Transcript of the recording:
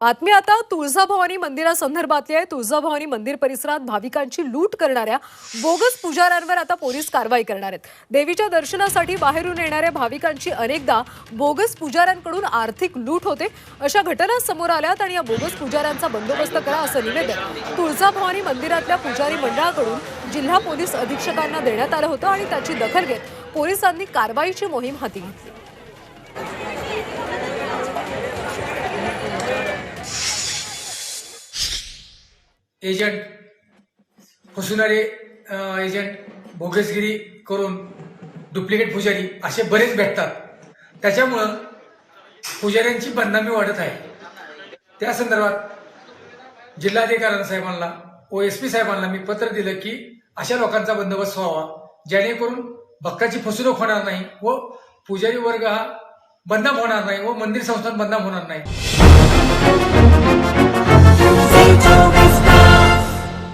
बातमी आता तुळजाभवानी मंदिरासंदर्भातली आहे. तुळजाभवानी मंदिर परिसरात भाविकांची लूट करणाऱ्या बोगस पुजाऱ्यांवर आता पोलीस कारवाई करणार आहेत. देवीच्या दर्शनासाठी बाहेरून येणाऱ्या भाविकांची अनेकदा बोगस पुजाऱ्यांकडून आर्थिक लूट होते. अशा घटना समोर आल्यात आणि या बोगस पुजाऱ्यांचा बंदोबस्त करा असं निवेदन तुळजाभवानी मंदिरातल्या पुजारी मंडळाकडून जिल्हा पोलीस अधीक्षकांना देण्यात आलं होतं आणि त्याची दखल घेत पोलिसांनी कारवाईची मोहीम हाती घेतली. एजंट फसवणारे एजंट बोगसगिरी करून डुप्लिकेट पुजारी असे बरेच भेटतात. त्याच्यामुळं पुजाऱ्यांची बदनामी वाढत आहे. त्या संदर्भात जिल्हाधिकाऱ्यांना साहेबांना ओ एस पी साहेबांना मी पत्र दिलं की अशा लोकांचा बंदोबस्त व्हावा जेणेकरून भक्ताची फसवणूक होणार नाही व पुजारी वर्ग हा बदनाम होणार नाही व मंदिर संस्थान बदनाम होणार नाही.